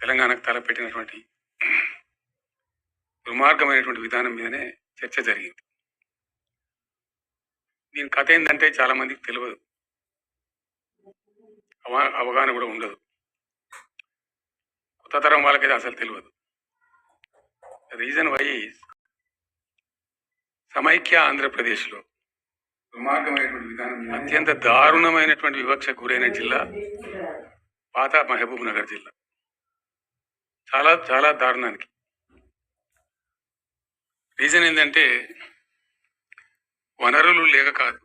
తెలంగాణకు తలపెట్టినటువంటి దుర్మార్గమైనటువంటి విధానం మీదనే చర్చ జరిగింది. దీని కథ ఏంటంటే చాలా మందికి తెలియదు అవ- అవగాహన కూడా ఉండదు. కొత్త తరం వాళ్ళకైతే అసలు తెలియదు రీజన్ వై సమైక్య ఆంధ్రప్రదేశ్లో దుర్మార్గమైనటువంటి విధానం అత్యంత దారుణమైనటువంటి వివక్ష గురైన జిల్లా. పాత మహబూబ్ నగర్ జిల్లా. చాలా చాలా దారుణానికి. రీజన్ ఏంటంటే వనరులు లేక కాదు.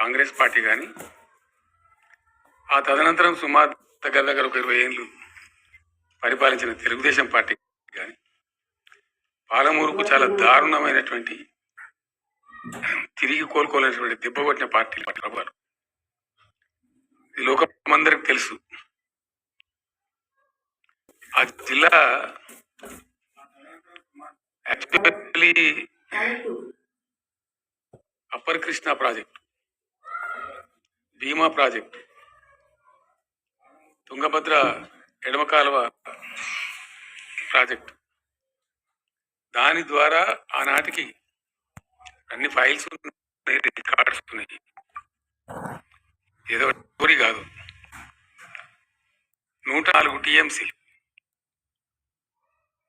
కాంగ్రెస్ పార్టీ కానీ ఆ తదనంతరం సుమారు దగ్గర దగ్గర ఒక ఇరవై ఏళ్ళు పరిపాలించిన తెలుగుదేశం పార్టీ కానీ పాలమూరుకు చాలా దారుణమైనటువంటి తిరిగి కోలుకోలేనటువంటి దెబ్బ కొట్టిన పార్టీలు ప్రభుత్వాలు ఈ లోకమందరికి తెలుసు. ఆ జిల్లా actually upper Krishna project. Bhima project. Tungabhadra ఎడమ కాలువ ప్రాజెక్ట్. దాని ద్వారా ఆనాటికి అన్ని ఫైల్స్ ఉన్నాయి రికార్డ్స్ ఉన్నాయి. ఏదో స్టోరీ కాదు. నూట నాలుగు టీఎంసీ.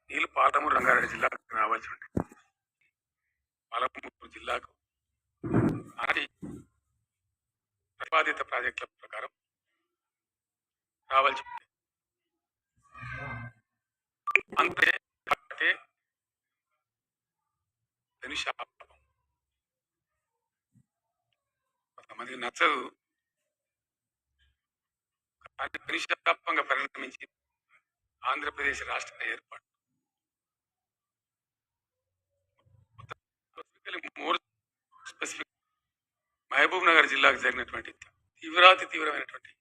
నీళ్ళు పాలమూరు రంగారెడ్డి జిల్లాకు రావాల్సి ఉండే పాలమూరు జిల్లాకు. ఆనాటి ప్రతిపాదిత ప్రాజెక్టుల ప్రకారం రావాల్సి అంతే అంటే శాపం. కొంతమందికి నచ్చదు. కానీ పరిశాపంగా పరిణమించి ఆంధ్రప్రదేశ్ రాష్ట్ర ఏర్పాటు. మహబూబ్ నగర్ జిల్లాకు జరిగినటువంటి తీవ్రాతి తీవ్రమైనటువంటి